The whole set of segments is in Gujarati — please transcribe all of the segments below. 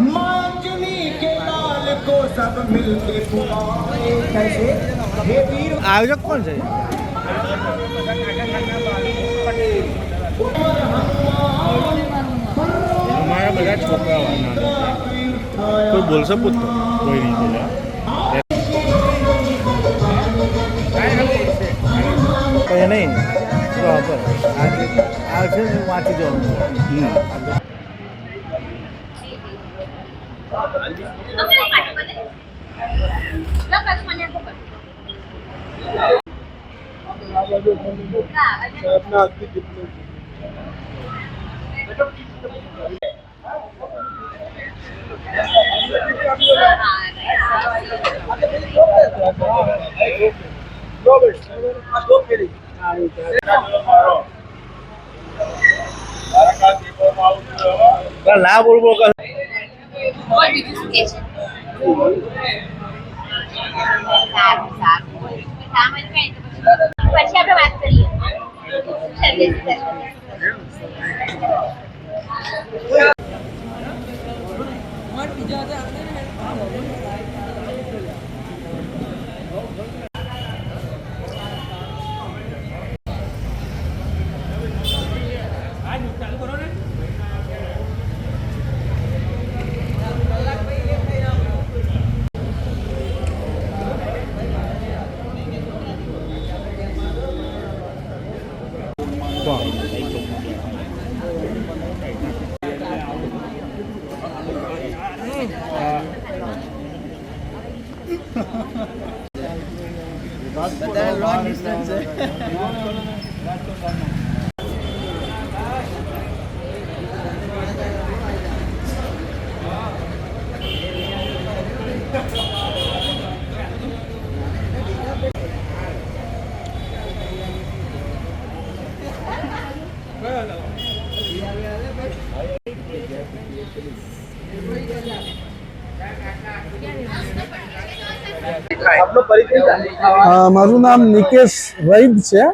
मांगनी के लाल को सब मिलके पुकारे कैसे हे वीर આયોજક કોણ છે? અમારા બધા છોકરાઓ કોઈ બોલશે પૂછતો. કોઈ નહીં બોલ્યા કઈ નહીં. બરાબર આવશે ને વાંચી જવાનું ના બોલ બોલ બીજું શું કે છે. કામ જ કઈ પછી આપણે વાત કરીએ ચાલ, જય શ્રી કૃષ્ણ. અ, મારું નામ નિકેશ વૈદ છે.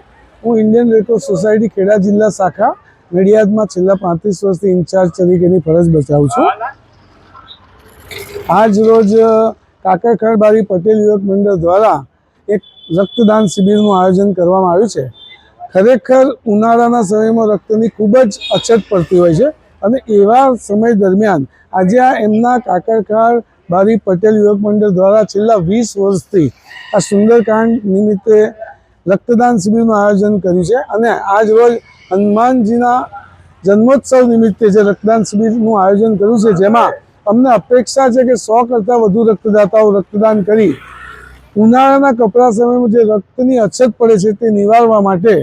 હું ઇન્ડિયન રેડક્રોસ સોસાયટી ખેડા જિલ્લા શાખા નડિયાદમાં છેલ્લા પાંત્રીસ વર્ષથી ઇન્ચાર્જ તરીકેની ફરજ બજાવું છું. આજ રોજ કાકરખરબારી પટેલ યુવક મંડળ દ્વારા એક રક્તદાન શિબિરનું આયોજન કરવામાં આવ્યું છે. ખરેખર ઉનાળાના સમયમાં રક્તની ખૂબ જ અછત પડતી હોય છે અને એવા સમય દરમિયાન આજે આ એમના કાકરખાર બારી પટેલ યુવક મંડળ દ્વારા છેલ્લા વીસ વર્ષથી આ સુંદરકાંડ નિમિત્તે રક્તદાન શિબિરનું આયોજન કર્યું છે અને આજ રોજ હનુમાનજીના જન્મોત્સવ નિમિત્તે જે રક્તદાન શિબિરનું આયોજન કર્યું છે, જેમાં અમને અપેક્ષા છે કે સો કરતાં વધુ રક્તદાતાઓ રક્તદાન કરી ઉનાળાના કપરા સમયમાં જે રક્તની અછત પડે છે તે નિવારવા માટે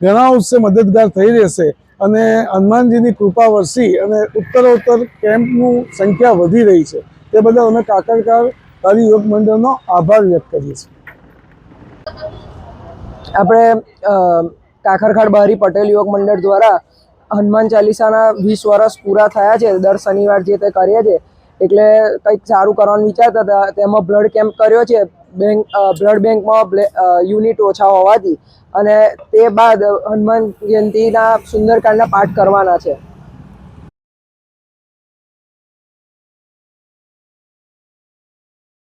ઘણા ઉત્સે મદદગાર થઈ રહેશે અને હનુમાનજીની કૃપા વરસી અને ઉત્તરોત્તર કેમ્પનું સંખ્યા વધી રહી છે. તે બદલ અમે કાકરકાર કવિ યોગ મંડળનો આભાર વ્યક્ત કરીએ છીએ. આપણે કાખરખાડ બહારી પટેલ યોગ મંડળ દ્વારા હનુમાન ચાલીસાના વીસ વર્ષ પૂરા થયા છે. દર શનિવાર જે તે કરીએ છીએ એટલે કંઈક સારું કરવાનું વિચારતા હતા. તેમાં બ્લડ કેમ્પ કર્યો છે. બેંક બ્લડ બેંકમાં યુનિટ ઓછા હોવાથી અને તે બાદ હનુમાન જયંતિના સુંદરકાંડના પાઠ કરવાના છે.